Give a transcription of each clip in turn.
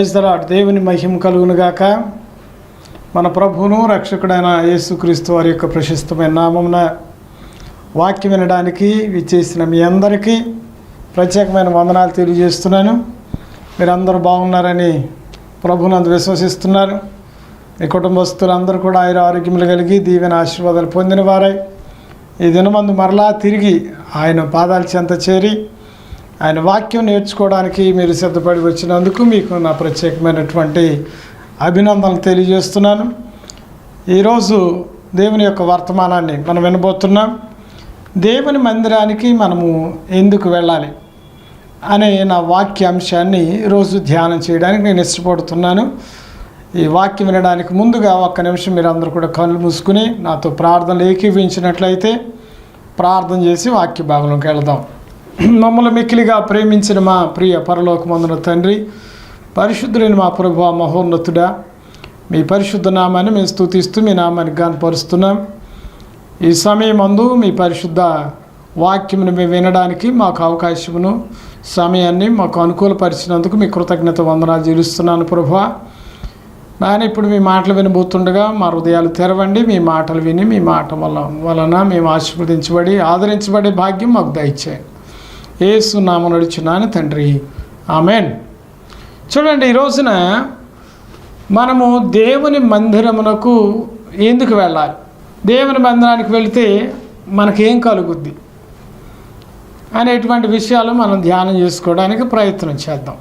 క్రైస్తలాడు దేవుని మహిమ కలుగునుగాక మన ప్రభువును రక్షకుడైన యేసుక్రీస్తు వారి యొక్క ప్రశస్తమైన నామమున వాక్యం వినడానికి విచ్చేసిన మీ అందరికీ ప్రత్యేకమైన వందనాలు తెలియజేస్తున్నాను. మీరందరూ బాగున్నారని ప్రభునందు విశ్వసిస్తున్నారు. మీ కుటుంబస్తులందరూ కూడా ఆయన ఆరోగ్యములు కలిగి దీవెన ఆశీర్వాదాలు పొందిన వారై. ఈ దినమందు మరలా తిరిగి ఆయన పాదాల చెంత చేరి ఆయన వాక్యం నేర్చుకోవడానికి మీరు సిద్ధపడి వచ్చినందుకు మీకు నా ప్రత్యేకమైనటువంటి అభినందనలు తెలియజేస్తున్నాను. ఈరోజు దేవుని యొక్క వర్తమానాన్ని మనం వినబోతున్నాం. దేవుని మందిరానికి మనము ఎందుకు వెళ్ళాలి అనే నా వాక్యాంశాన్ని ఈరోజు ధ్యానం చేయడానికి నేను ఇష్టపడుతున్నాను. ఈ వాక్యం వినడానికి ముందుగా ఒక్క నిమిషం మీరు అందరూ కూడా కళ్ళు మూసుకుని నాతో ప్రార్థనలు ఏకీవించినట్లయితే ప్రార్థన చేసి వాక్య భాగంలోకి వెళదాం. మమ్మల్ని మిక్కిలిగా ప్రేమించిన మా ప్రియ పరలోకమందున తండ్రి పరిశుద్ధులైన మా ప్రభు మహోన్నతుడా మీ పరిశుద్ధ నామాన్ని మేము స్తుతిస్తూ మీ నామాన్ని గానపరుస్తున్నాం. ఈ సమయం అందు మీ పరిశుద్ధ వాక్యమును మేము వినడానికి మాకు అవకాశమును సమయాన్ని మాకు అనుకూలపరిచినందుకు మీ కృతజ్ఞత వందనాలు జీవిస్తున్నాను ప్రభా నాయన ఇప్పుడు మీ మాటలు వినబోతుండగా మా హృదయాలు తెరవండి మీ మాటలు విని మీ మాట వల్ల వలన మేము ఆశీర్వదించబడి ఆదరించబడే భాగ్యం మాకు దయచేయండి. ఏసు నామ నడుచున్నాను తండ్రి. ఆమెన్. చూడండి ఈ రోజున మనము దేవుని మందిరమునకు ఎందుకు వెళ్ళాలి? దేవుని మందిరానికి వెళితే మనకేం కలుగుద్ది? అనేటువంటి విషయాలు మనం ధ్యానం చేసుకోవడానికి ప్రయత్నం చేద్దాం.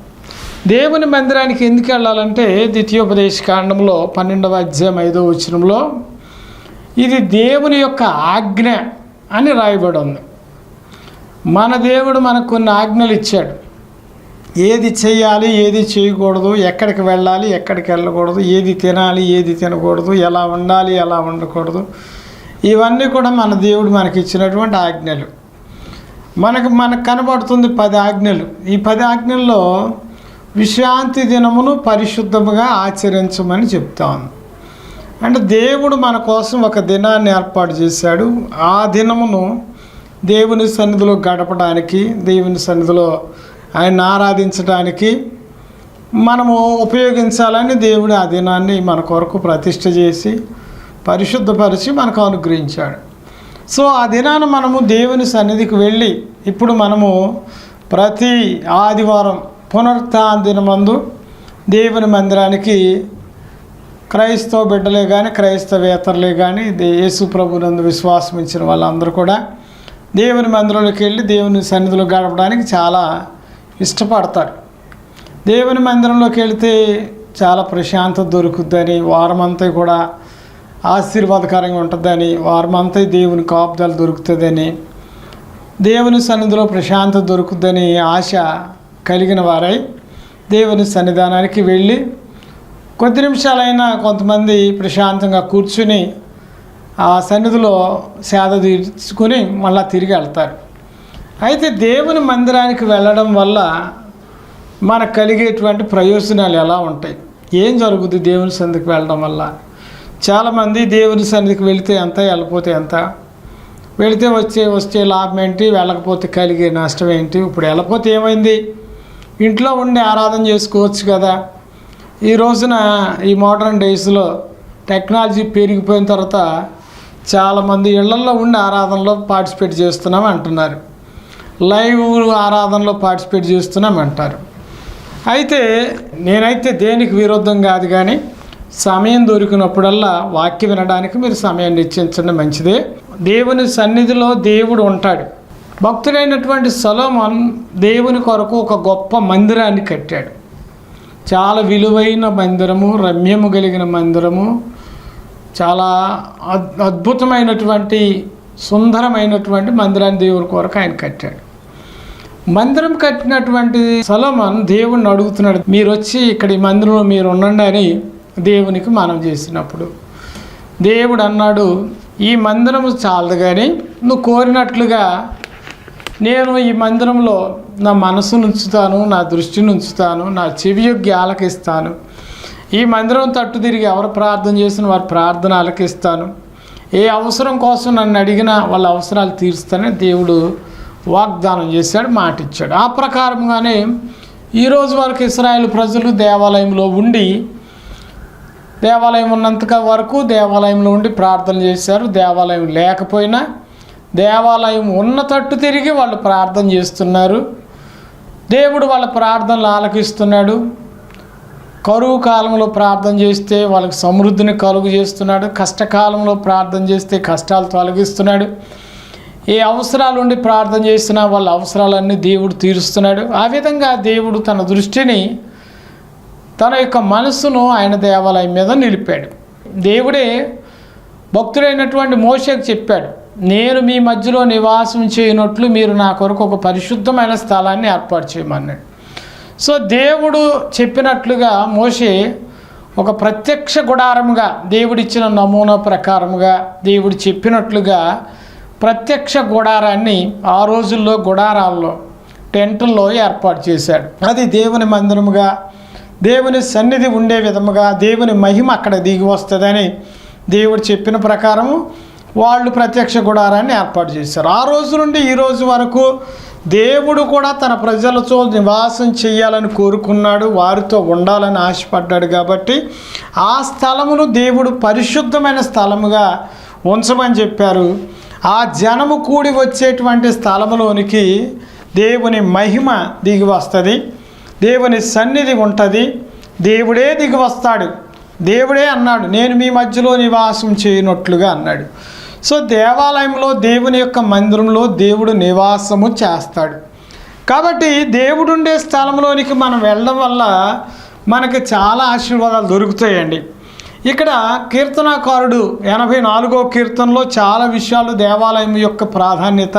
దేవుని మందిరానికి ఎందుకు వెళ్ళాలంటే ద్వితీయోపదేశ కాండంలో పన్నెండవ అధ్యాయం ఐదవ వచనంలో ఇది దేవుని యొక్క ఆజ్ఞ అని రాయబడి ఉంది. మన దేవుడు మనకు కొన్ని ఆజ్ఞలు ఇచ్చాడు. ఏది చేయాలి ఏది చేయకూడదు ఎక్కడికి వెళ్ళాలి ఎక్కడికి వెళ్ళకూడదు ఏది తినాలి ఏది తినకూడదు ఎలా ఉండాలి ఎలా ఉండకూడదు ఇవన్నీ కూడా మన దేవుడు మనకి ఇచ్చినటువంటి ఆజ్ఞలు. మనకు మనకు కనబడుతుంది పది ఆజ్ఞలు. ఈ పది ఆజ్ఞల్లో విశ్రాంతి దినమును పరిశుద్ధముగా ఆచరించమని చెప్తాను అంటే దేవుడు మన కోసం ఒక దినాన్ని ఏర్పాటు చేశాడు. ఆ దినమును దేవుని సన్నిధిలో గడపడానికి దేవుని సన్నిధిలో ఆయన ఆరాధించడానికి మనము ఉపయోగించాలని దేవుడి ఆ దినాన్ని మన కొరకు ప్రతిష్ట చేసి పరిశుద్ధపరిచి మనకు అనుగ్రహించాడు. సో ఆ దినాన మనము దేవుని సన్నిధికి వెళ్ళి ఇప్పుడు మనము ప్రతి ఆదివారం పునరుత్థాన దినమందు దేవుని మందిరానికి క్రైస్తవ బిడ్డలే కానీ క్రైస్తవేతరులే కానీ దే- యేసు ప్రభునందు విశ్వాసం ఇచ్చిన వాళ్ళందరూ కూడా దేవుని మందిరంలోకి వెళ్ళి దేవుని సన్నిధిలో గడపడానికి చాలా ఇష్టపడతారు. దేవుని మందిరంలోకి వెళితే చాలా ప్రశాంతత దొరుకుద్దని వారమంతా కూడా ఆశీర్వాదకరంగా ఉంటుందని వారమంతా దేవుని కాపుదాలు దొరుకుతుందని దేవుని సన్నిధిలో ప్రశాంతత దొరుకుద్దని ఆశ కలిగిన వారై దేవుని సన్నిధానానికి వెళ్ళి కొద్ది నిమిషాలైనా కొంతమంది ప్రశాంతంగా కూర్చుని ఆ సన్నిధిలో సేద తీర్చుకొని మళ్ళా తిరిగి వెళ్తారు. అయితే దేవుని మందిరానికి వెళ్ళడం వల్ల మనకు కలిగేటువంటి ప్రయోజనాలు ఎలా ఉంటాయి? ఏం జరుగుతుంది దేవుని సన్నిధికి వెళ్ళడం వల్ల? చాలామంది దేవుని సన్నిధికి వెళితే ఎంత వెళ్ళిపోతే ఎంత? వెళితే వచ్చే వచ్చే లాభం ఏంటి? వెళ్ళకపోతే కలిగే నష్టం ఏంటి? ఇప్పుడు వెళ్ళకపోతే ఏమైంది? ఇంట్లో ఉండి ఆరాధన చేసుకోవచ్చు కదా. ఈ రోజున ఈ మోడర్న్ డేస్లో టెక్నాలజీ పెరిగిపోయిన తర్వాత చాలామంది ఇళ్ళలో ఉండి ఆరాధనలో పార్టిసిపేట్ చేస్తున్నాం అంటున్నారు. లైవ్ ఆరాధనలో పార్టిసిపేట్ చేస్తున్నాం అంటారు. అయితే నేనైతే దేనికి విరుద్ధం కాదు కానీ సమయం దొరికినప్పుడల్లా వాక్యం వినడానికి మీరు సమయం నిశ్చయించడం మంచిదే. దేవుని సన్నిధిలో దేవుడు ఉంటాడు. భక్తుడైనటువంటి సలోమన్ దేవుని కొరకు ఒక గొప్ప మందిరాన్ని కట్టాడు. చాలా విలువైన మందిరము రమ్యము కలిగిన మందిరము చాలా అద్- అద్భుతమైనటువంటి సుందరమైనటువంటి మందిరాన్ని దేవుని కొరకు ఆయన కట్టాడు. మందిరం కట్టినటువంటి సలోమన్ దేవుణ్ణి అడుగుతున్నాడు మీరు వచ్చి ఇక్కడ ఈ మందిరంలో మీరు ఉండండి అని దేవునికి మనం చేసినప్పుడు. దేవుడు అన్నాడు ఈ మందిరము చాలదు కానీ నువ్వు కోరినట్లుగా నేను ఈ మందిరంలో నా మనసును ఉంచుతాను నా దృష్టిని ఉంచుతాను నా చెవి యొగ్గి ఆలకిస్తాను. ఈ మందిరం తట్టు తిరిగి ఎవరు ప్రార్థన చేసిన వారి ప్రార్థన ఆలకిస్తాను ఏ అవసరం కోసం నన్ను అడిగినా వాళ్ళ అవసరాలు తీరుస్తానని దేవుడు వాగ్దానం చేశాడు మాట ఇచ్చాడు ఆ ప్రకారంగానే ఈరోజు వరకు ఇస్రాయేల్ ప్రజలు దేవాలయంలో ఉండి దేవాలయం ఉన్నంత వరకు దేవాలయంలో ఉండి ప్రార్థన చేశారు. దేవాలయం లేకపోయినా దేవాలయం ఉన్న తట్టు తిరిగి వాళ్ళు ప్రార్థన చేస్తున్నారు. దేవుడు వాళ్ళ ప్రార్థనలు ఆలకిస్తున్నాడు. కరువు కాలంలో ప్రార్థన చేస్తే వాళ్ళకి సమృద్ధిని కలుగు చేస్తున్నాడు కష్టకాలంలో ప్రార్థన చేస్తే కష్టాలు తొలగిస్తున్నాడు. ఏ అవసరాలు ఉండి ప్రార్థన చేసినా వాళ్ళ అవసరాలన్నీ దేవుడు తీరుస్తున్నాడు. ఆ విధంగా దేవుడు తన దృష్టిని తన యొక్క మనస్సును ఆయన దేవాలయం మీద నిలిపాడు. దేవుడే భక్తుడైనటువంటి మోషకు చెప్పాడు నేను మీ మధ్యలో నివాసం చేయనట్లు మీరు నా కొరకు ఒక పరిశుద్ధమైన స్థలాన్ని ఏర్పాటు చేయమన్నాడు. సో దేవుడు చెప్పినట్లుగా మోషే ఒక ప్రత్యక్ష గుడారముగా దేవుడిచ్చిన నమూనా ప్రకారముగా దేవుడు చెప్పినట్లుగా ప్రత్యక్ష గుడారాన్ని ఆ రోజుల్లో గుడారాల్లో టెంట్లో ఏర్పాటు చేశాడు. అది దేవుని మందిరముగా దేవుని సన్నిధి ఉండే విధముగా దేవుని మహిమ అక్కడ దిగి వస్తుందని దేవుడు చెప్పిన ప్రకారము వాళ్ళు ప్రత్యక్ష గుడారాన్ని ఏర్పాటు చేశారు. ఆ రోజు నుండి ఈ రోజు వరకు దేవుడు కూడా తన ప్రజలతో నివాసం చేయాలని కోరుకున్నాడు వారితో ఉండాలని ఆశపడ్డాడు కాబట్టి ఆ స్థలమును దేవుడు పరిశుద్ధమైన స్థలముగా ఉంచమని చెప్పారు. ఆ జనము కూడి వచ్చేటువంటి స్థలములోనికి దేవుని మహిమ దిగి వస్తుంది దేవుని సన్నిధి ఉంటుంది దేవుడే దిగి వస్తాడు దేవుడే అన్నాడు నేను మీ మధ్యలో నివాసం చేయనట్లుగా అన్నాడు. సో దేవాలయంలో దేవుని యొక్క మందిరంలో దేవుడు నివాసము చేస్తాడు. కాబట్టి దేవుడు ఉండే స్థలంలోనికి మనం వెళ్ళడం వల్ల మనకి చాలా ఆశీర్వాదాలు దొరుకుతాయండి. ఇక్కడ కీర్తనాకారుడు ఎనభై నాలుగో కీర్తనలో చాలా విషయాలు దేవాలయం యొక్క ప్రాధాన్యత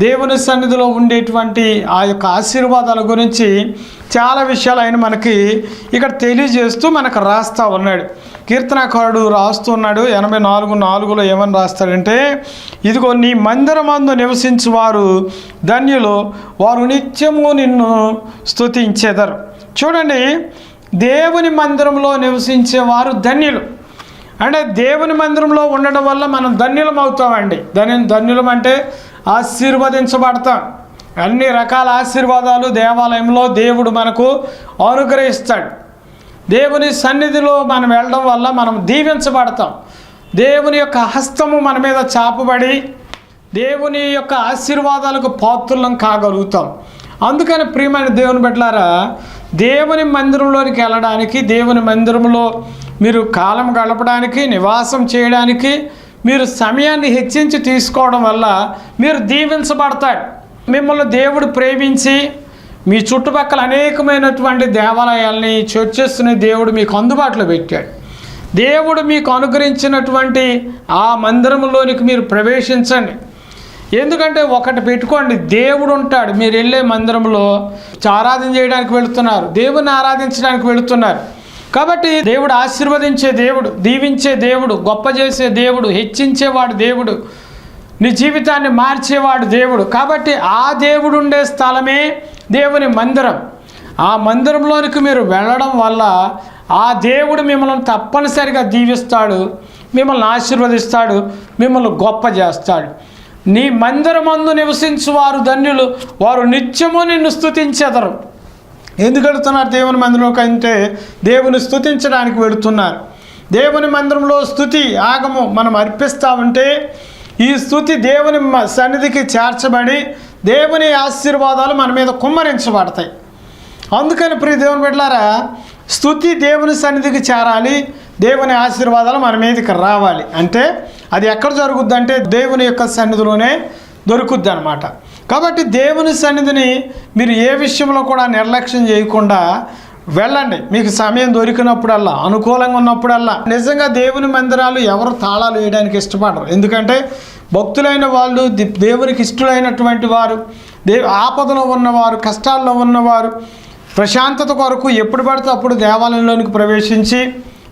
దేవుని సన్నిధిలో ఉండేటువంటి ఆ యొక్క ఆశీర్వాదాల గురించి చాలా విషయాలు ఆయన మనకి ఇక్కడ తెలియజేస్తూ మనకు రాస్తా ఉన్నాడు. కీర్తనాకారుడు రాస్తున్నాడు ఎనభై నాలుగు నాలుగులో ఏమని రాస్తాడంటే ఇదిగో నీ మందిరమందు నివసించు వారు ధన్యులు వారు నిత్యము నిన్ను స్తుతించెదరు. చూడండి దేవుని మందిరంలో నివసించేవారు ధన్యులు. అంటే దేవుని మందిరంలో ఉండడం వల్ల మనం ధన్యులం అవుతామండి. ధన్య ధన్యులం అంటే ఆశీర్వదించబడతాం. అన్ని రకాల ఆశీర్వాదాలు దేవాలయంలో దేవుడు మనకు అనుగ్రహిస్తాడు. దేవుని సన్నిధిలో మనం వెళ్ళడం వల్ల మనం దీవించబడతాం. దేవుని యొక్క హస్తము మన మీద చాపబడి దేవుని యొక్క ఆశీర్వాదాలకు పాత్రులం కాగలుగుతాం. అందుకని ప్రియమైన దేవుని బిడ్డలారా దేవుని మందిరంలోనికి వెళ్ళడానికి దేవుని మందిరంలో మీరు కాలం గడపడానికి నివాసం చేయడానికి మీరు సమయాన్ని హెచ్చించి తీసుకోవడం వల్ల మీరు దీవించబడతారు. మిమ్మల్ని దేవుడు ప్రేమించి మీ చుట్టుపక్కల అనేకమైనటువంటి దేవాలయాల్ని చర్చెస్ని దేవుడు మీకు అందుబాటులో పెట్టాడు. దేవుడు మీకు అనుగ్రహించినటువంటి ఆ మందిరంలోనికి మీరు ప్రవేశించండి. ఎందుకంటే ఒకటి పెట్టుకోండి దేవుడు ఉంటాడు. మీరు వెళ్ళే మందిరంలో ఆరాధన చేయడానికి వెళుతున్నారు దేవుని ఆరాధించడానికి వెళుతున్నారు. కాబట్టి దేవుడు ఆశీర్వదించే దేవుడు దీవించే దేవుడు గొప్ప చేసే దేవుడు హెచ్చించేవాడు దేవుడు నీ జీవితాన్ని మార్చేవాడు దేవుడు. కాబట్టి ఆ దేవుడు ఉండే స్థలమే దేవుని మందిరం. ఆ మందిరంలోనికి మీరు వెళ్ళడం వల్ల ఆ దేవుడు మిమ్మల్ని తప్పనిసరిగా దీవిస్తాడు మిమ్మల్ని ఆశీర్వదిస్తాడు మిమ్మల్ని గొప్ప చేస్తాడు. నీ మందిరమందు నివసించు వారు ధన్యులు వారు నిత్యము నిన్ను స్థుతించెదరు ఎందుకు వెళుతున్నారు దేవుని మందిరంలోకి అంటే దేవుని స్థుతించడానికి వెళుతున్నారు. దేవుని మందిరంలో స్థుతి ఆగము మనం అర్పిస్తామంటే ఈ స్థుతి దేవుని సన్నిధికి చేర్చబడి దేవుని ఆశీర్వాదాలు మన మీద కుమ్మరించబడతాయి. అందుకని ప్రియ దేవుని బిడ్డలారా స్థుతి దేవుని సన్నిధికి చేరాలి దేవుని ఆశీర్వాదాలు మన మీదకి రావాలి. అంటే అది ఎక్కడ జరుగుద్ది అంటే దేవుని యొక్క సన్నిధిలోనే దొరుకుద్ది అనమాట కాబట్టి దేవుని సన్నిధిని మీరు ఏ విషయంలో కూడా నిర్లక్ష్యం చేయకుండా వెళ్ళండి. మీకు సమయం దొరికినప్పుడల్లా అనుకూలంగా ఉన్నప్పుడల్లా. నిజంగా దేవుని మందిరాలు ఎవరు తాళాలు వేయడానికి ఇష్టపడరు. ఎందుకంటే భక్తులైన వాళ్ళు దేవునికి ఇష్టలైనటువంటి వారు దే ఆపదలో ఉన్నవారు కష్టాల్లో ఉన్నవారు ప్రశాంతత కొరకు ఎప్పుడు పడితే అప్పుడు దేవాలయంలోనికి ప్రవేశించి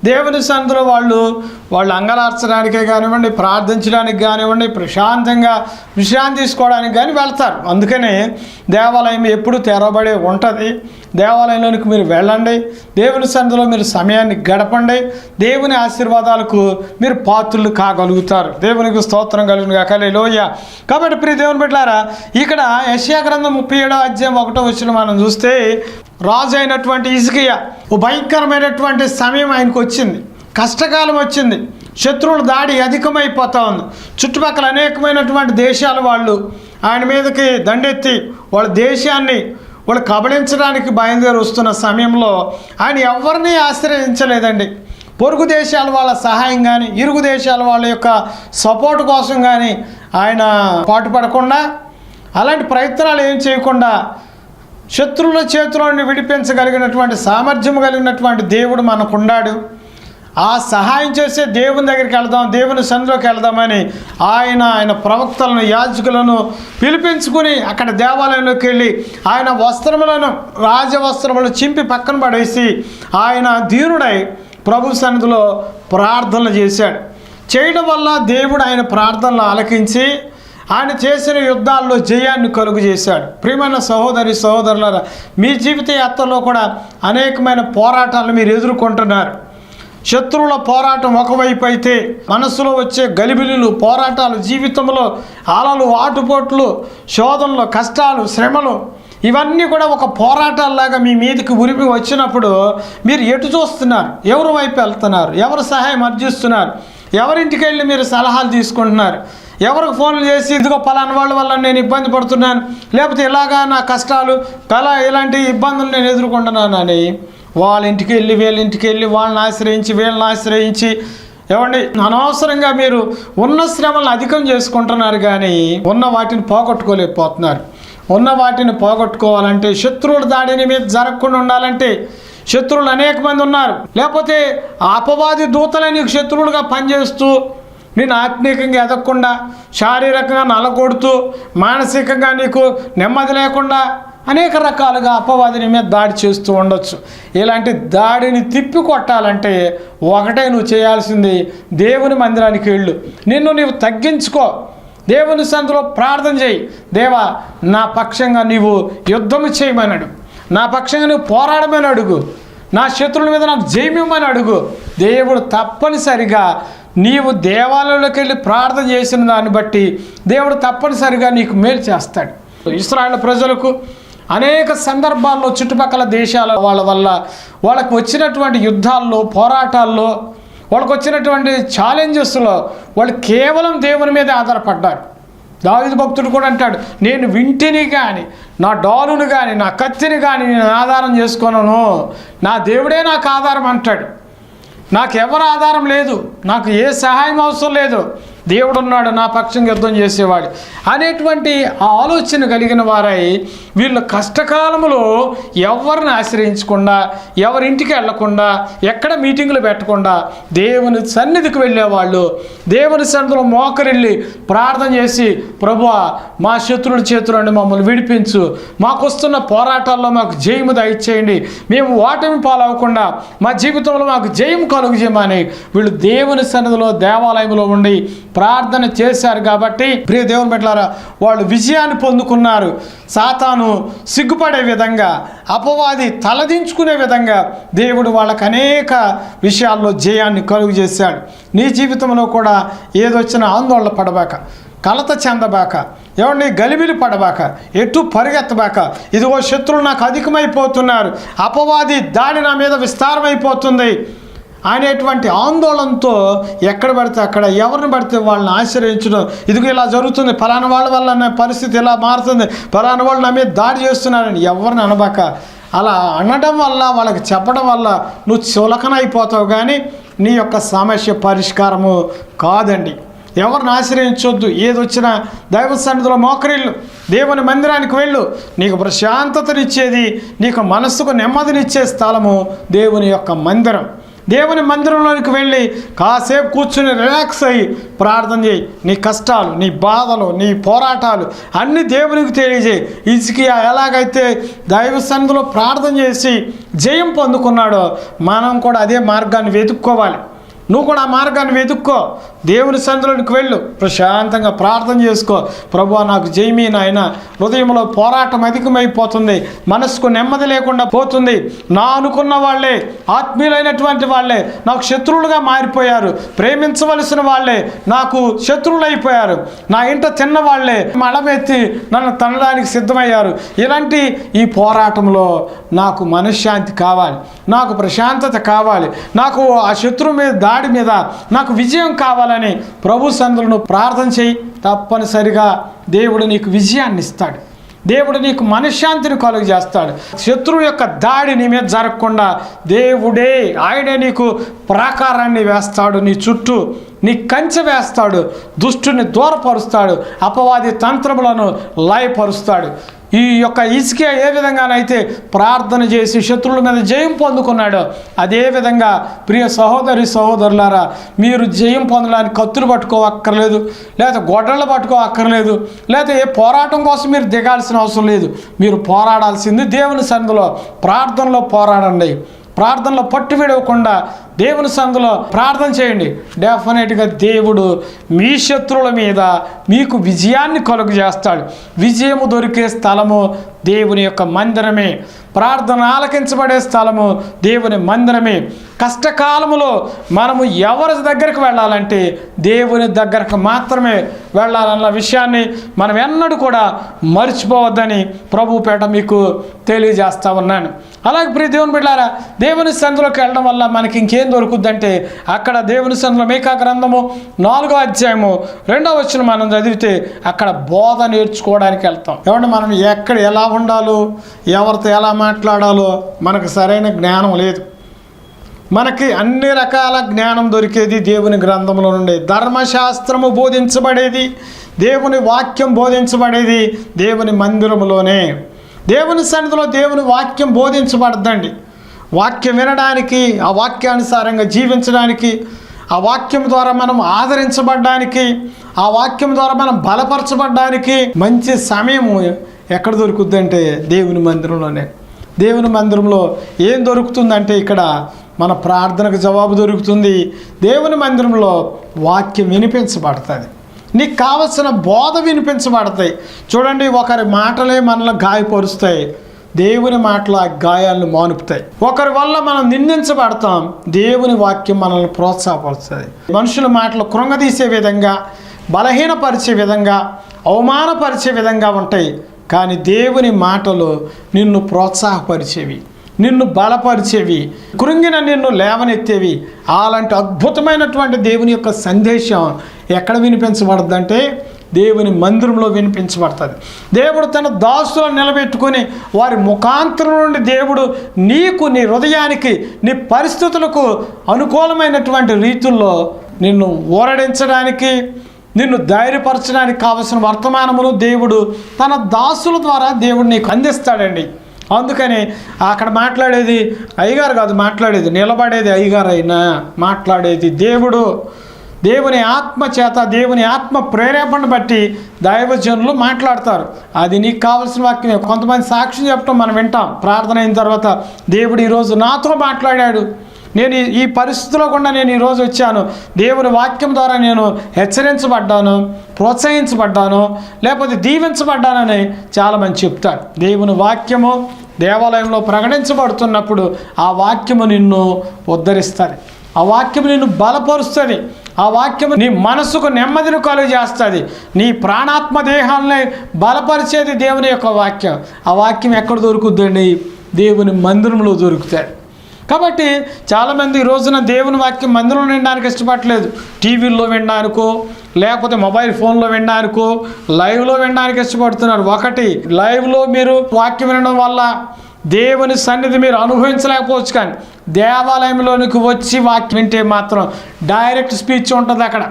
దేవుని సందులో వాళ్ళు వాళ్ళు అంగలార్చడానికే కానివ్వండి ప్రార్థించడానికి కానివ్వండి ప్రశాంతంగా విశ్రాంతి తీసుకోవడానికి కానీ వెళ్తారు. అందుకనే దేవాలయం ఎప్పుడు తెరబడి ఉంటుంది. దేవాలయంలోనికి మీరు వెళ్ళండి. దేవుని సందులో మీరు సమయాన్ని గడపండి. దేవుని ఆశీర్వాదాలకు మీరు పాత్రులు కాగలుగుతారు. దేవునికి స్తోత్రం కలిగిన కాకలే లోయ కాబట్టి ప్రియ దేవుని బిడ్డారా ఇక్కడ యశ్యా గ్రంథం ముప్పై ఏడో అధ్యాయం ఒకటో వచ్చిన మనం చూస్తే రాజు అయినటువంటి ఇసుకియా ఓ భయంకరమైనటువంటి సమయం ఆయనకు వచ్చింది. కష్టకాలం వచ్చింది. శత్రువుల దాడి అధికమైపోతా ఉంది. చుట్టుపక్కల అనేకమైనటువంటి దేశాల వాళ్ళు ఆయన మీదకి దండెత్తి వాళ్ళ దేశాన్ని వాళ్ళు కబళించడానికి బయలుదేరి వస్తున్న సమయంలో ఆయన ఎవరిని ఆశ్రయించలేదండి. పొరుగు దేశాల వాళ్ళ సహాయం కానీ ఇరుగు దేశాల వాళ్ళ యొక్క సపోర్ట్ కోసం కానీ ఆయన పాటుపడకుండా అలాంటి ప్రయత్నాలు ఏం చేయకుండా శత్రువుల చేతులను విడిపించగలిగినటువంటి సామర్థ్యం కలిగినటువంటి దేవుడు మనకున్నాడు ఆ సహాయం చేసే దేవుని దగ్గరికి వెళ్దాం దేవుని సన్నిలోకి వెళ్దామని ఆయన ఆయన ప్రవక్తలను యాజకులను పిలిపించుకుని అక్కడ దేవాలయంలోకి వెళ్ళి ఆయన వస్త్రములను రాజవస్త్రములు చింపి పక్కన పడేసి ఆయన ధీరుడై ప్రభు సన్నిధిలో ప్రార్థనలు చేశాడు. చేయడం వల్ల దేవుడు ఆయన ప్రార్థనలు ఆలకించి ఆయన చేసిన యుద్ధాల్లో జయాన్ని కలుగు చేశాడు. ప్రియమైన సహోదరి సహోదరులారా మీ జీవిత యాత్రలో కూడా అనేకమైన పోరాటాలు మీరు ఎదుర్కొంటున్నారు. శత్రువుల పోరాటం ఒకవైపు అయితే మనసులో వచ్చే గలిబిలిలు పోరాటాలు జీవితంలో అలలు ఆటుపోట్లు శోధనలు కష్టాలు శ్రమలు ఇవన్నీ కూడా ఒక పోరాటాల్లాగా మీ మీదకి ఉరిమి వచ్చినప్పుడు మీరు ఎటు చూస్తున్నారు? ఎవరి వైపు వెళ్తున్నారు? ఎవరు సహాయం అర్జిస్తున్నారు? ఎవరింటికి వెళ్ళి మీరు సలహాలు తీసుకుంటున్నారు? ఎవరికి ఫోన్లు చేసి ఇదిగో పలాని వాళ్ళ వల్ల నేను ఇబ్బంది పడుతున్నాను లేకపోతే ఇలాగా నా కష్టాలు కళ ఇలాంటి ఇబ్బందులు నేను ఎదుర్కొంటున్నాను అని వాళ్ళ ఇంటికి వెళ్ళి వీళ్ళ ఇంటికి వెళ్ళి వాళ్ళని ఆశ్రయించి వీళ్ళని ఆశ్రయించి ఏమండి అనవసరంగా మీరు ఉన్న శ్రమలను అధికం చేసుకుంటున్నారు కానీ ఉన్న వాటిని పోగొట్టుకోలేకపోతున్నారు. ఉన్న వాటిని పోగొట్టుకోవాలంటే శత్రువుల దాడిని మీద జరగకుండా ఉండాలంటే శత్రువులు అనేక మంది ఉన్నారు. లేకపోతే ఆ అపవాది దూతలే నీకు శత్రువులుగా పనిచేస్తూ నేను ఆత్మీయంగా ఎదగకుండా శారీరకంగా నలగొడుతూ మానసికంగా నీకు నెమ్మది లేకుండా అనేక రకాలుగా అపవాదిని మీద దాడి చేస్తూ ఉండొచ్చు. ఇలాంటి దాడిని తిప్పి కొట్టాలంటే ఒకటే నువ్వు చేయాల్సింది దేవుని మందిరానికి వెళ్ళు. నిన్ను నీవు తగ్గించుకో. దేవుని సంతలో ప్రార్థన చేయి. దేవా నా పక్షంగా నీవు యుద్ధము అడుగు. నా పక్షంగా నువ్వు పోరాడమని అడుగు. నా శత్రువుల మీద నాకు జయమిమ్మని అడుగు. దేవుడు తప్పనిసరిగా నీవు దేవాలయంలోకి వెళ్ళి ప్రార్థన చేసిన దాన్ని బట్టి దేవుడు తప్పనిసరిగా నీకు మేలు చేస్తాడు. ఇస్రాయల్ ప్రజలకు అనేక సందర్భాల్లో చుట్టుపక్కల దేశాల వాళ్ళ వల్ల వాళ్ళకు వచ్చినటువంటి యుద్ధాల్లో పోరాటాల్లో వాళ్ళకు వచ్చినటువంటి ఛాలెంజెస్లో వాళ్ళు కేవలం దేవుని మీద ఆధారపడ్డారు. దావిది భక్తుడు కూడా అంటాడు నేను వింటిని కానీ నా డాలును కానీ నా కత్తిని కానీ నేను ఆధారం చేసుకున్నాను నా దేవుడే నాకు ఆధారం అంటాడు. నాకు ఎవరు ఆధారం లేదు. నాకు ఏ సహాయం అవసరం లేదు. దేవుడు ఉన్నాడు నా పక్షం యుద్ధం చేసేవాడు. అనేటువంటి ఆలోచన కలిగిన వారై వీళ్ళు కష్టకాలంలో ఎవరిని ఆశ్రయించకుండా ఎవరింటికి వెళ్ళకుండా ఎక్కడ మీటింగులు పెట్టకుండా దేవుని సన్నిధికి వెళ్ళేవాళ్ళు. దేవుని సన్నిధిలో మోకరిల్లి ప్రార్థన చేసి ప్రభు మా శత్రువుల చేతుల నుండి మమ్మల్ని విడిపించు. మాకు వస్తున్న పోరాటాల్లో మాకు జయము దయచేయండి. మేము ఓటమి పాలవకుండా మా జీవితంలో మాకు జయం కలుగు చేయమని వీళ్ళు దేవుని సన్నిధిలో దేవాలయంలో ఉండి ప్రార్థన చేశారు కాబట్టి ప్రియ దేవుని బిడ్డలారా వాళ్ళు విజయాన్ని పొందుకున్నారు. సాతాను సిగ్గుపడే విధంగా అపవాది తలదించుకునే విధంగా దేవుడు వాళ్ళకు అనేక విషయాల్లో జయాన్ని కలుగు చేశాడు. నీ జీవితంలో కూడా ఏదొచ్చినా ఆందోళన పడబాక కలత చెందబాక ఏమండి గలిబిలి పడబాక ఎటు పరిగెత్తబాక ఇదిగో శత్రువులు నాకు అధికమైపోతున్నారు అపవాది దాడి నా మీద విస్తారమైపోతుంది. అనేటువంటి ఆందోళనతో ఎక్కడ పడితే అక్కడ ఎవరిని పడితే వాళ్ళని ఆశ్రయించడం. ఇదిగో ఇలా జరుగుతుంది. ఫలానా వాళ్ళ వల్ల పరిస్థితి ఇలా మారుతుంది. ఫలానా వాళ్ళు నా మీద దాడి చేస్తున్నారని ఎవరిని అనబాక. అలా అనడం వల్ల వాళ్ళకి చెప్పడం వల్ల నువ్వు చులకనైపోతావు కానీ నీ యొక్క సమస్య పరిష్కారము కాదండి. ఎవరిని ఆశ్రయించొద్దు. ఏది వచ్చినా దైవ సన్నిధిలో మోకరిల్లు. దేవుని మందిరానికి వెళ్ళు. నీకు ప్రశాంతతనిచ్చేది నీకు మనస్సుకు నెమ్మదినిచ్చే స్థలము దేవుని యొక్క మందిరం. దేవుని మందిరంలోనికి వెళ్ళి కాసేపు కూర్చుని రిలాక్స్ అయ్యి ప్రార్థన చేయి. నీ కష్టాలు నీ బాధలు నీ పోరాటాలు అన్నీ దేవునికి తెలియజేయి. ఇసుకియా ఎలాగైతే దైవ సన్నిధిలో ప్రార్థన చేసి జయం పొందుకున్నాడో మనం కూడా అదే మార్గాన్ని వెతుక్కోవాలి. నువ్వు కూడా ఆ మార్గాన్ని వెతుక్కో. దేవుని సందులోనికి వెళ్ళు. ప్రశాంతంగా ప్రార్థన చేసుకో. ప్రభు నాకు జైమీ నాయన. హృదయంలో పోరాటం అధికమైపోతుంది. మనసుకు నెమ్మది లేకుండా పోతుంది. నా అనుకున్న వాళ్ళే ఆత్మీయులైనటువంటి వాళ్ళే నాకు శత్రువులుగా మారిపోయారు. ప్రేమించవలసిన వాళ్ళే నాకు శత్రువులు అయిపోయారు నా ఇంట తిన్న వాళ్ళే మడమెత్తి నన్ను తనడానికి సిద్ధమయ్యారు. ఇలాంటి ఈ పోరాటంలో నాకు మనశ్శాంతి కావాలి. నాకు ప్రశాంతత కావాలి. నాకు ఆ శత్రువు మీద దాడి మీద నాకు విజయం కావాలని ప్రభు సందులను ప్రార్థన చేయి. తప్పనిసరిగా దేవుడు నీకు విజయాన్ని ఇస్తాడు. దేవుడు నీకు మనశ్శాంతిని కలుగు చేస్తాడు. శత్రువు యొక్క దాడి నీ మీద జరగకుండా దేవుడే ఆయనే నీకు ప్రాకారాన్ని వేస్తాడు. నీ చుట్టూ నీ కంచె వేస్తాడు. దుష్టుని దూరపరుస్తాడు. అపవాది తంత్రములను లయపరుస్తాడు. ఈ యొక్క ఇసుకే ఏ విధంగానైతే ప్రార్థన చేసి శత్రువుల మీద జయం పొందుకున్నాడో అదే విధంగా ప్రియ సహోదరి సహోదరులారా మీరు జయం పొందడానికి కత్తులు పట్టుకోవక్కర్లేదు లేదా గొడ్డళ్ళు పట్టుకోవక్కర్లేదు లేదా ఏ పోరాటం కోసం మీరు దిగాల్సిన అవసరం లేదు. మీరు పోరాడాల్సింది దేవుని సన్నిధిలో ప్రార్థనలో పోరాడండి. ప్రార్థనలో పట్టు విడవకుండా దేవుని సందులో ప్రార్థన చేయండి. డెఫినెట్గా దేవుడు మీ శత్రువుల మీద మీకు విజయాన్ని కలుగు చేస్తాడు. విజయము దొరికే స్థలము దేవుని యొక్క మందిరమే. ప్రార్థన ఆలకించబడే స్థలము దేవుని మందిరమే. కష్టకాలములో మనము ఎవరి దగ్గరికి వెళ్ళాలంటే దేవుని దగ్గరకు మాత్రమే వెళ్ళాలన్న విషయాన్ని మనం ఎన్నడూ కూడా మర్చిపోవద్దని ప్రభుపేట మీకు తెలియజేస్తా ఉన్నాను. అలాగే ప్రియ దేవుని బిడ్డారా దేవుని సందులోకి వెళ్ళడం వల్ల మనకి ఇంకేం ఏం దొరుకుద్దంటే అక్కడ దేవుని సన్నుల మేకా గ్రంథము నాలుగో అధ్యాయము రెండో వచ్చిన మనం చదివితే అక్కడ బోధ నేర్చుకోవడానికి వెళ్తాం. ఏమంటే మనం ఎక్కడ ఎలా ఉండాలో ఎవరితో ఎలా మాట్లాడాలో మనకు సరైన జ్ఞానం లేదు. మనకి అన్ని రకాల జ్ఞానం దొరికేది దేవుని గ్రంథంలో నుండి. ధర్మశాస్త్రము బోధించబడేది దేవుని వాక్యం బోధించబడేది దేవుని మందిరంలోనే దేవుని సన్నిధిలో దేవుని వాక్యం బోధించబడద్దండి. వాక్యం వినడానికి ఆ వాక్యానుసారంగా జీవించడానికి ఆ వాక్యం ద్వారా మనం ఆదరించబడడానికి ఆ వాక్యం ద్వారా మనం బలపరచబడడానికి మంచి సమయము ఎక్కడ దొరుకుద్దంటే దేవుని మందిరంలోనే. దేవుని మందిరంలో ఏం దొరుకుతుందంటే ఇక్కడ మన ప్రార్థనకు జవాబు దొరుకుతుంది. దేవుని మందిరంలో వాక్యం వినిపించబడుతుంది. నీకు కావలసిన బోధ వినిపించబడతాయి. చూడండి ఒకరి మాటలే మనల్ని గాయపరుస్తాయి. దేవుని మాటలు ఆ గాయాలను మానుపుతాయి. ఒకరి వల్ల మనం నిందించబడతాం దేవుని వాక్యం మనల్ని ప్రోత్సాహపరుస్తుంది. మనుషుల మాటలు కృంగదీసే విధంగా బలహీనపరిచే విధంగా అవమానపరిచే విధంగా ఉంటాయి. కానీ దేవుని మాటలు నిన్ను ప్రోత్సాహపరిచేవి నిన్ను బలపరిచేవి కృంగిన నిన్ను లేవనెత్తేవి. అలాంటి అద్భుతమైనటువంటి దేవుని యొక్క సందేశం ఎక్కడ వినిపించబడద్దంటే దేవుని మందిరంలో వినిపించబడుతుంది. దేవుడు తన దాసులను నిలబెట్టుకొని వారి ముఖాంతరం నుండి దేవుడు నీకు నీ హృదయానికి నీ పరిస్థితులకు అనుకూలమైనటువంటి రీతుల్లో నిన్ను ఊరడించడానికి నిన్ను ధైర్యపరచడానికి కావలసిన వర్తమానములు దేవుడు తన దాసుల ద్వారా దేవుడు నీకు అందిస్తాడండి. అందుకని అక్కడ మాట్లాడేది అయ్యగారు కాదు మాట్లాడేది నిలబడేది అయ్యగారు అయినా మాట్లాడేది దేవుడు. దేవుని ఆత్మ చేత దేవుని ఆత్మ ప్రేరేపణ బట్టి దైవజనులు మాట్లాడతారు. అది నీకు కావాల్సిన వాక్యమే. కొంతమంది సాక్ష్యం చెప్పడం మనం వింటాం. ప్రార్థన అయిన తర్వాత దేవుడు ఈరోజు నాతో మాట్లాడాడు. నేను ఈ- పరిస్థితిలో కూడా నేను ఈరోజు వచ్చాను. దేవుని వాక్యం ద్వారా నేను హెచ్చరించబడ్డాను ప్రోత్సహించబడ్డాను లేకపోతే దీవించబడ్డానని చాలామంది చెప్తారు. దేవుని వాక్యము దేవాలయంలో ప్రకటించబడుతున్నప్పుడు ఆ వాక్యము నిన్ను ఉద్ధరిస్తుంది. ఆ వాక్యం నిన్ను బలపరుస్తుంది. ఆ వాక్యం నీ మనసుకు నెమ్మదిని కలుగు చేస్తుంది నీ ప్రాణాత్మ దేహాలని బలపరిచేది దేవుని యొక్క వాక్యం. ఆ వాక్యం ఎక్కడ దొరుకుతుందండి దేవుని మందిరంలో దొరుకుతాయి. కాబట్టి చాలామంది ఈ రోజున దేవుని వాక్యం మందిరంలో వినడానికి ఇష్టపడలేదు టీవీల్లో వినడానికో లేకపోతే మొబైల్ ఫోన్లో వినడానికో లైవ్లో వినడానికి ఇష్టపడుతున్నారు. ఒకటి లైవ్లో మీరు వాక్యం వినడం వల్ల దేవుని సన్నిధి మీరు అనుభవించలేకపోవచ్చు కానీ దేవాలయంలోనికి వచ్చి వాక్యం వింటే మాత్రం డైరెక్ట్ స్పీచ్ ఉంటుంది అక్కడ.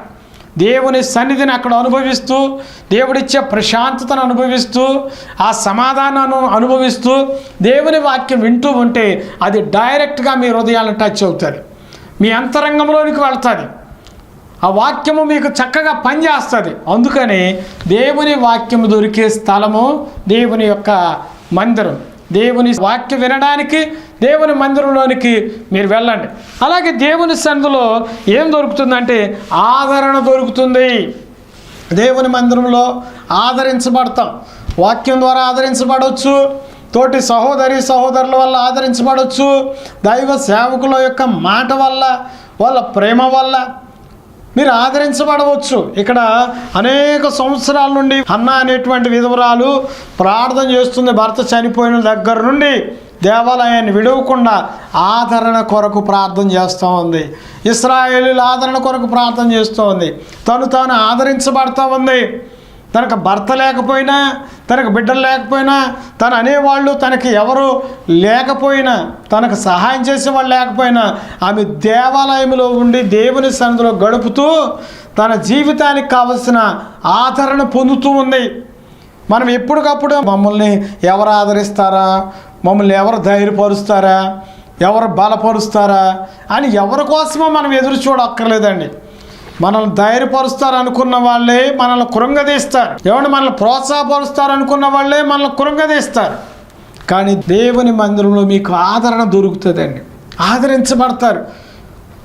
దేవుని సన్నిధిని అక్కడ అనుభవిస్తూ దేవుడిచ్చే ప్రశాంతతను అనుభవిస్తూ ఆ సమాధానాన్ని అనుభవిస్తూ దేవుని వాక్యం వింటూ ఉంటే అది డైరెక్ట్గా మీ హృదయాలను టచ్ అవుతుంది మీ అంతరంగంలోనికి వెళ్తుంది. ఆ వాక్యము మీకు చక్కగా పనిచేస్తుంది. అందుకని దేవుని వాక్యము దొరికే స్థలము దేవుని యొక్క మందిరం. దేవుని వాక్యం వినడానికి దేవుని మందిరంలోనికి మీరు వెళ్ళండి. అలాగే దేవుని సన్నిధిలో ఏం దొరుకుతుందంటే ఆదరణ దొరుకుతుంది. దేవుని మందిరంలో ఆదరించబడతాం. వాక్యం ద్వారా ఆదరించబడవచ్చు తోటి సహోదరి సహోదరుల వల్ల ఆదరించబడవచ్చు దైవ సేవకుల యొక్క మాట వల్ల వాళ్ళ ప్రేమ వల్ల మీరు ఆదరించబడవచ్చు. ఇక్కడ అనేక సంవత్సరాల నుండి అన్న అనేటువంటి విధవరాలు ప్రార్థన చేస్తుంది. భర్త చనిపోయిన దగ్గర నుండి దేవాలయాన్ని విడవకుండా ఆదరణ కొరకు ప్రార్థన చేస్తూ ఉంది. ఇస్రాయేలీల ఆదరణ కొరకు ప్రార్థన చేస్తూ ఉంది. తను తాను ఆదరించబడతా ఉంది. తనకు భర్త లేకపోయినా తనకు బిడ్డలు లేకపోయినా తను అనేవాళ్ళు తనకి ఎవరు లేకపోయినా తనకు సహాయం చేసేవాళ్ళు లేకపోయినా ఆమె దేవాలయంలో ఉండి దేవుని సన్నిధిలో గడుపుతూ తన జీవితానికి కావలసిన ఆదరణ పొందుతూ ఉంది. మనం ఎప్పటికప్పుడు మమ్మల్ని ఎవరు ఆదరిస్తారా? మమ్మల్ని ఎవరు ధైర్యపరుస్తారా? ఎవరు బలపరుస్తారా? అని ఎవరి కోసమో మనం ఎదురు చూడక్కర్లేదండి. మనల్ని ధైర్యపరుస్తారు అనుకున్న వాళ్ళే మనల్ని కృంగదీస్తారు. ఎవరు మనల్ని ప్రోత్సాహపరుస్తారు అనుకున్న వాళ్ళే మనల్ని కృంగదీస్తారు. కానీ దేవుని మందిరంలో మీకు ఆదరణ దొరుకుతుందండి. ఆదరించబడతారు.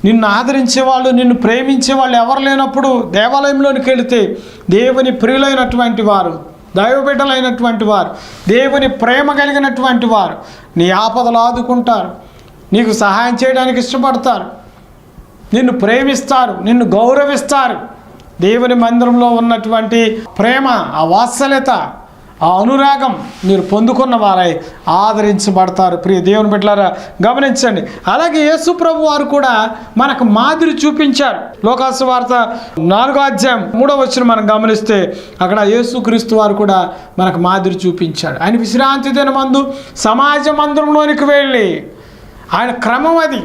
నిన్ను ఆదరించే వాళ్ళు నిన్ను ప్రేమించే వాళ్ళు ఎవరు లేనప్పుడు దేవాలయంలోనికి వెళితే దేవుని ప్రియులైనటువంటి వారు దైవబిడ్డలైనటువంటి వారు దేవుని ప్రేమ కలిగినటువంటి వారు నీ ఆపదలు ఆదుకుంటారు నీకు సహాయం చేయడానికి ఇష్టపడతారు నిన్ను ప్రేమిస్తారు నిన్ను గౌరవిస్తారు. దేవుని మందిరంలో ఉన్నటువంటి ప్రేమ ఆ వాత్సల్యత ఆ అనురాగం మీరు పొందుకున్న వారై ఆదరించబడతారు. ప్రియ దేవుని బిడ్డలారా గమనించండి. అలాగే యేసు ప్రభు వారు కూడా మనకు మాదిరి చూపించారు. లోకాసు వార్త నాలుగో అధ్యాయం మూడో వచ్చిన మనం గమనిస్తే అక్కడ యేసుక్రీస్తు వారు కూడా మనకు మాదిరి చూపించాడు ఆయన విశ్రాంతి దినమందు సమాజ మందిరంలోనికి వెళ్ళి ఆయన క్రమం అది.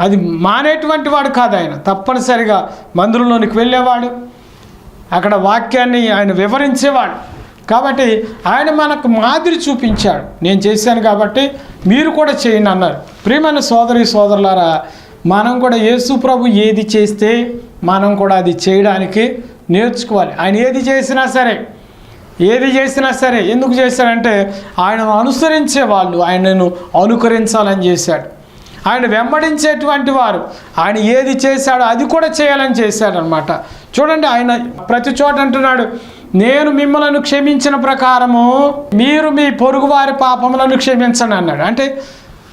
అది మానేటువంటి వాడు కాదు ఆయన. తప్పనిసరిగా మందిరంలోనికి వెళ్ళేవాడు. అక్కడ వాక్యాన్ని ఆయన వివరించేవాడు. కాబట్టి ఆయన మనకు మాదిరి చూపించాడు. నేను చేశాను కాబట్టి మీరు కూడా చేయండి అన్నారు. ప్రియమైన సోదరి సోదరులారా మనం కూడా యేసు ప్రభు ఏది చేస్తే మనం కూడా అది చేయడానికి నేర్చుకోవాలి. ఆయన ఏది చేసినా సరే ఏది చేసినా సరే ఎందుకు చేశాడంటే ఆయనను అనుసరించే వాళ్ళు ఆయనను అనుకరించాలని చేశాడు. ఆయన వెంబడించేటువంటి వారు ఆయన ఏది చేశాడో అది కూడా చేయాలని చేశాడనమాట చూడండి ఆయన ప్రతి చోట అంటున్నాడు నేను మిమ్మలను క్షమించిన ప్రకారము మీరు మీ పొరుగువారి పాపములను క్షమించండి అన్నాడు. అంటే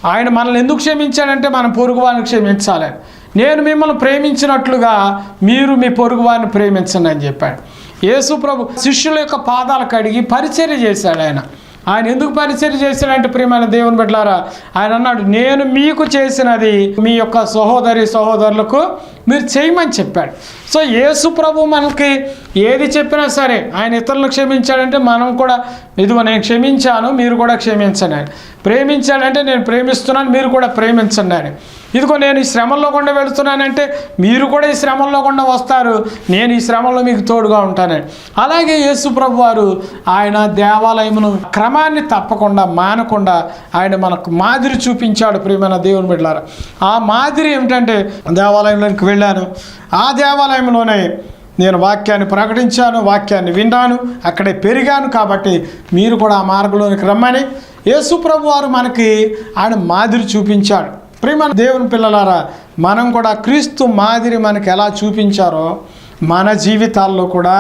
ఆయన మనల్ని ఎందుకు క్షమించాడంటే మనం పొరుగువారిని క్షమించాలని నేను మిమ్మల్ని ప్రేమించినట్లుగా మీరు మీ పొరుగువారిని ప్రేమించండి అని చెప్పాడు. యేసు ప్రభు శిష్యుల యొక్క పాదాలు కడిగి పరిచర్య చేశాడు ఆయన. ఆయన ఎందుకు పరిచయం చేశాడంటే ప్రియమైన దేవుని బిడ్డలారా ఆయన అన్నాడు నేను మీకు చేసినది మీ యొక్క సహోదరి సహోదరులకు మీరు చేయమని చెప్పాడు. సో యేసు ప్రభు మనకి ఏది చెప్పినా సరే ఆయన ఇతరులను క్షమించాడంటే మనం కూడా ఇదిగో నేను క్షమించాను మీరు కూడా క్షమించండి. ఆయన ప్రేమించాడంటే నేను ప్రేమిస్తున్నాను మీరు కూడా ప్రేమించండి ఆయన. ఇదిగో నేను ఈ శ్రమంలో కూడా వెళుతున్నానంటే మీరు కూడా ఈ శ్రమంలో కూడా వస్తారు. నేను ఈ శ్రమంలో మీకు తోడుగా ఉంటానని అలాగే యేసు ప్రభు వారు ఆయన దేవాలయమును క్రమాన్ని తప్పకుండా మానకుండా ఆయన మనకు మాదిరి చూపించాడు ప్రియమైన దేవుని బిడ్డలారా. ఆ మాదిరి ఏమిటంటే దేవాలయంలోకి వెళ్ళాను. ఆ దేవాలయంలోనే నేను వాక్యాన్ని ప్రకటించాను వాక్యాన్ని విన్నాను అక్కడే పెరిగాను కాబట్టి మీరు కూడా ఆ మార్గంలోనికి రమ్మని. యేసు ప్రభు వారు మనకి ఆయన మాదిరి చూపించాడు. ప్రేమ దేవుని పిల్లలారా మనం కూడా క్రీస్తు మాదిరి మనకు ఎలా చూపించారో మన జీవితాల్లో కూడా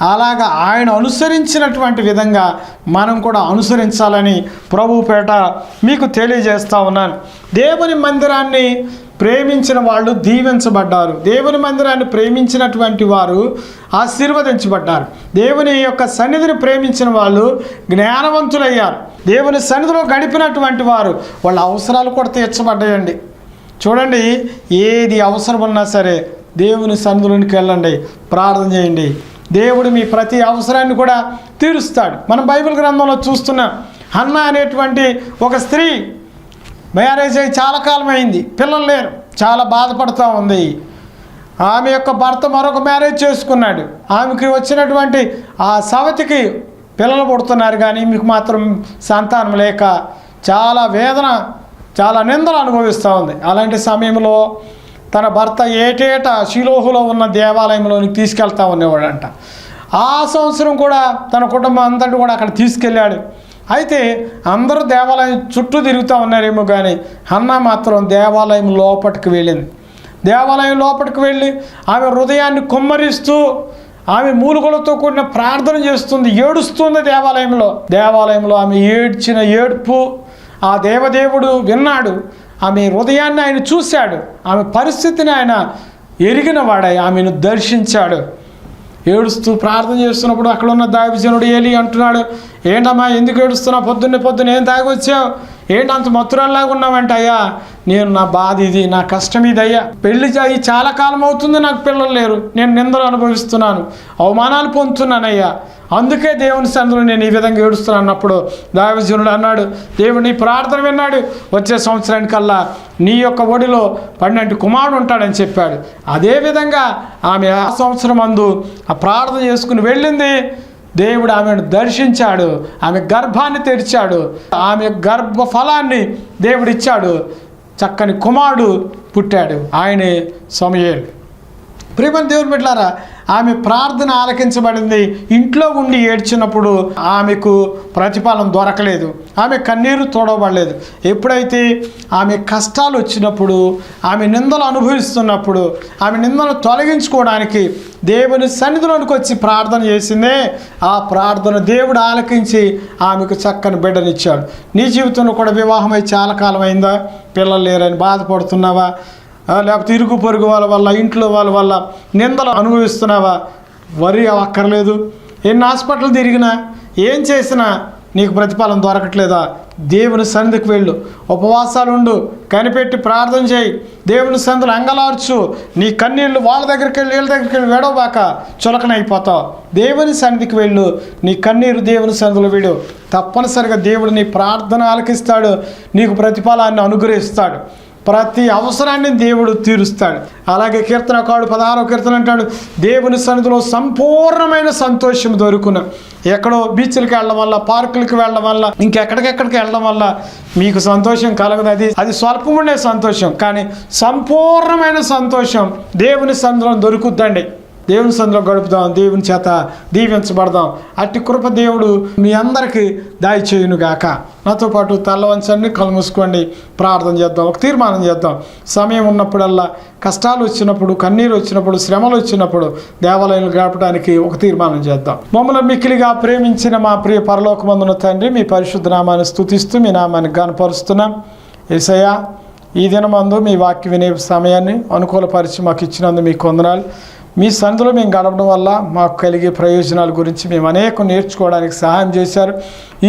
అలాగా ఆయన అనుసరించినటువంటి విధంగా మనం కూడా అనుసరించాలని ప్రభుపేట మీకు తెలియజేస్తా ఉన్నాను. దేవుని మందిరాన్ని ప్రేమించిన వాళ్ళు దీవించబడ్డారు. దేవుని మందిరాన్ని ప్రేమించినటువంటి వారు ఆశీర్వదించబడ్డారు. దేవుని యొక్క సన్నిధిని ప్రేమించిన వాళ్ళు జ్ఞానవంతులయ్యారు. దేవుని సన్నిధిలో గడిపినటువంటి వారు వాళ్ళ అవసరాలు కూడా తీర్చబడ్డాయండి. చూడండి ఏది అవసరం ఉన్నా సరే దేవుని సన్నిధిలోనికి వెళ్ళండి. ప్రార్థన చేయండి. దేవుడు మీ ప్రతి అవసరాన్ని కూడా తీరుస్తాడు. మనం బైబిల్ గ్రంథంలో చూస్తున్నాం అన్న అనేటువంటి ఒక స్త్రీ మ్యారేజ్ అయ్యి చాలా కాలం అయింది పిల్లలు లేరు. చాలా బాధపడుతూ ఉంది. ఆమె యొక్క భర్త మరొక మ్యారేజ్ చేసుకున్నాడు. ఆమెకి వచ్చినటువంటి ఆ సవతికి పిల్లలు పుడుతున్నారు కానీ మీకు మాత్రం సంతానం లేక చాలా వేదన చాలా నిందలు అనుభవిస్తూ ఉంది. అలాంటి సమయంలో తన భర్త ఏటేటా శిలోహులో ఉన్న దేవాలయంలోనికి తీసుకెళ్తా ఉండేవాడంట. ఆ సంవత్సరం కూడా తన కుటుంబం అంతటి కూడా అక్కడ తీసుకెళ్ళాడు. అయితే అందరూ దేవాలయం చుట్టూ తిరుగుతూ ఉన్నారేమో కానీ అన్న మాత్రం దేవాలయం లోపలికి వెళ్ళింది. దేవాలయం లోపలికి వెళ్ళి ఆమె హృదయాన్ని కుమ్మరిస్తూ ఆమె మూలుగులతో కూడిన ప్రార్థన చేస్తుంది ఏడుస్తుంది దేవాలయంలో. దేవాలయంలో ఆమె ఏడ్చిన ఏడ్పు ఆ దేవదేవుడు విన్నాడు. ఆమె హృదయాన్ని ఆయన చూశాడు. ఆమె పరిస్థితిని ఆయన ఎరిగిన వాడై ఆమెను దర్శించాడు. ఏడుస్తూ ప్రార్థన చేస్తున్నప్పుడు అక్కడ ఉన్న దావిజనుడు ఏలి అంటున్నాడు ఏంటమ్మా ఎందుకు ఏడుస్తున్నావు? పొద్దున్నే పొద్దున్న ఏం తాగి వచ్చావు ఏంటి అంత మత్తురాల్లాగా ఉన్నావంటే అయ్యా? నేను నా బాధ ఇది నా కష్టం ఇది అయ్యా. పెళ్ళి అయ్యి చాలా కాలం అవుతుంది నాకు పిల్లలు లేరు. నేను నిందలు అనుభవిస్తున్నాను. అవమానాలు పొందుతున్నానయ్యా. అందుకే దేవుని సన్నిధిలో నేను ఈ విధంగా ఏడుస్తున్నాను అన్నప్పుడు దైవజనుడు అన్నాడు దేవుడు నీ ప్రార్థన విన్నాడు. వచ్చే సంవత్సరానికల్లా నీ యొక్క ఒడిలో పన్నెండు కుమారుడు ఉంటాడని చెప్పాడు. అదేవిధంగా ఆమె ఆ సంవత్సరం అందు ఆ ప్రార్థన చేసుకుని వెళ్ళింది. దేవుడు ఆమెను దర్శించాడు. ఆమె గర్భాన్ని తెరిచాడు. ఆమె గర్భ ఫలాన్ని దేవుడిచ్చాడు. చక్కని కుమారుడు పుట్టాడు. ఆయనే సమయేలు. ప్రియమైన దేవుని బిడ్డలారా ఆమె ప్రార్థన ఆలకించబడింది. ఇంట్లో ఉండి ఏడ్చినప్పుడు ఆమెకు ప్రతిఫలం దొరకలేదు. ఆమె కన్నీరు తోడవబడలేదు. ఎప్పుడైతే ఆమె కష్టాలు వచ్చినప్పుడు ఆమె నిందలు అనుభవిస్తున్నప్పుడు ఆమె నిందలు తొలగించుకోవడానికి దేవుని సన్నిధిలోనికి వచ్చి ప్రార్థన చేసిందే ఆ ప్రార్థన దేవుడు ఆలకించి ఆమెకు చక్కని బిడ్డనిచ్చాడు. నీ జీవితంలో కూడా వివాహమై చాలా కాలం అయిందా? పిల్లలు లేరని బాధపడుతున్నావా? లేకపోతే ఇరుగు పొరుగు వాళ్ళ వల్ల ఇంట్లో వాళ్ళ వల్ల నిందలు అనుభవిస్తున్నావా? వరి అక్కర్లేదు. ఎన్ని హాస్పిటల్ తిరిగినా ఏం చేసినా నీకు ప్రతిఫలం దొరకట్లేదా? దేవుని సన్నిధికి వెళ్ళు. ఉపవాసాలు ఉండు కనిపెట్టి ప్రార్థన చేయి. దేవుని సన్నిధిలో అంగలార్చు. నీ కన్నీళ్ళు వాళ్ళ దగ్గరికి వెళ్ళి వీళ్ళ దగ్గరికి వెళ్ళి వేడవబాక చులకనైపోతావు దేవుని సన్నిధికి వెళ్ళు. నీ కన్నీరు దేవుని సన్నిధిలో వీడు తప్పనిసరిగా దేవుడు నీ ప్రార్థన ఆలకిస్తాడు. నీకు ప్రతిఫలాన్ని అనుగ్రహిస్తాడు. ప్రతి అవసరాన్ని దేవుడు తీరుస్తాడు. అలాగే కీర్తనకాడు పదహారో కీర్తన అంటాడు దేవుని సన్నిధిలో సంపూర్ణమైన సంతోషం దొరుకును. ఎక్కడో బీచ్లకి వెళ్ళడం వల్ల పార్కులకి వెళ్ళడం వల్ల ఇంకెక్కడికెక్కడికి వెళ్ళడం వల్ల మీకు సంతోషం కలగదు. అది అది స్వల్పముండే సంతోషం కానీ సంపూర్ణమైన సంతోషం దేవుని సన్నిధిలో దొరుకుద్దండి. దేవుని సందులో గడుపుదాం దేవుని చేత దీవించబడదాం. అట్టి కృప దేవుడు మీ అందరికీ దాయి చేయును గాక నాతో పాటు తల్లవంచండి కళ్ళు మూసుకోండి. ప్రార్థన చేద్దాం ఒక తీర్మానం చేద్దాం. సమయం ఉన్నప్పుడల్లా కష్టాలు వచ్చినప్పుడు కన్నీరు వచ్చినప్పుడు శ్రమలు వచ్చినప్పుడు దేవాలయాలు గడపడానికి ఒక తీర్మానం చేద్దాం. మమ్మల్ని మిక్కిలిగా ప్రేమించిన మా ప్రియ పరలోకమందున తండ్రి మీ పరిశుద్ధ నామాన్ని స్థుతిస్తూ మీ నామాన్ని గనపరుస్తున్నాం ఏసయ్యా ఈ దినమందు మీ వాక్య వినే సమయాన్ని అనుకూలపరిచి మాకు ఇచ్చినందు మీకు వందనాలు. మీ సందులో మేము గడపడం వల్ల మాకు కలిగే ప్రయోజనాల గురించి మేము అనేక నేర్చుకోవడానికి సహాయం చేశారు.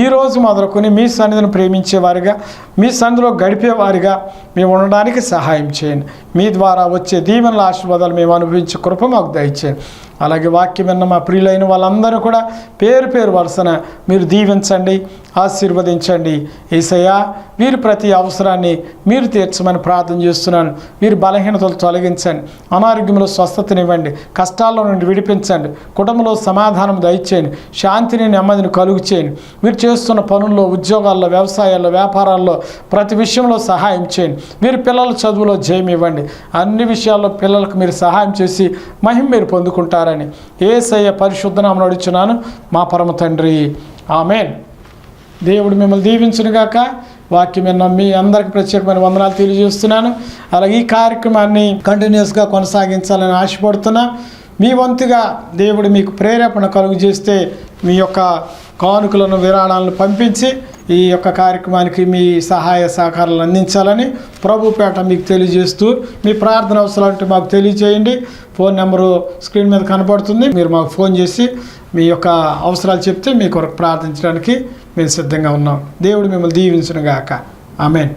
ఈరోజు మొదలుకొని మీ సన్నిధిని ప్రేమించేవారిగా మీ సందులో గడిపేవారిగా మేము ఉండడానికి సహాయం చేయండి. మీ ద్వారా వచ్చే దీవెనల ఆశీర్వాదాలు మేము అనుభవించే కృప మాకు దయచేయండి. అలాగే వాక్యం విన్న మా ప్రియులైన వాళ్ళందరూ కూడా పేరు పేరు వరుసన మీరు దీవించండి. ఆశీర్వదించండి. ఏసయ్యా వీరి ప్రతి అవసరాన్ని మీరు తీర్చమని ప్రార్థన చేస్తున్నాను. మీరు బలహీనతలు తొలగించండి. అనారోగ్యంలో స్వస్థతనివ్వండి. కష్టాల్లో నుండి విడిపించండి. కుటుంబంలో సమాధానం దయచేయండి. శాంతిని నెమ్మదిని కలుగు చేయండి మీరు చేస్తున్న పనుల్లో ఉద్యోగాల్లో వ్యవసాయాల్లో వ్యాపారాల్లో ప్రతి విషయంలో సహాయం చేయండి. మీరు పిల్లల చదువులో జయం ఇవ్వండి. అన్ని విషయాల్లో పిల్లలకు మీరు సహాయం చేసి మహిమ మీరు పొందుకుంటారని ఏసయ్య పరిశుద్ధనామను అడుచున్నాను మా పరమ తండ్రి. ఆమెన్. దేవుడు మిమ్మల్ని దీవించునుగాక. వాక్యం విన్న మీ అందరికి ప్రత్యేకమైన వందనాలు తెలియజేస్తున్నాను. అలాగే ఈ కార్యక్రమాన్ని కంటిన్యూస్గా కొనసాగించాలని ఆశపడుతున్నా. మీ వంతుగా దేవుడు మీకు ప్రేరేపణ కలుగు చేస్తే మీ యొక్క కానుకలను విరాళాలను పంపించి ఈ యొక్క కార్యక్రమానికి మీ సహాయ సహకారాలు అందించాలని ప్రభుపేట మీకు తెలియజేస్తూ మీ ప్రార్థన అవసరాలంటే మాకు తెలియజేయండి. ఫోన్ నెంబరు స్క్రీన్ మీద కనపడుతుంది. మీరు మాకు ఫోన్ చేసి మీ యొక్క అవసరాలు చెప్తే మీ కొరకు ప్రార్థించడానికి మేము సిద్ధంగా ఉన్నాం. దేవుడు మిమ్మల్ని దీవించునుగాక. ఆమెన్.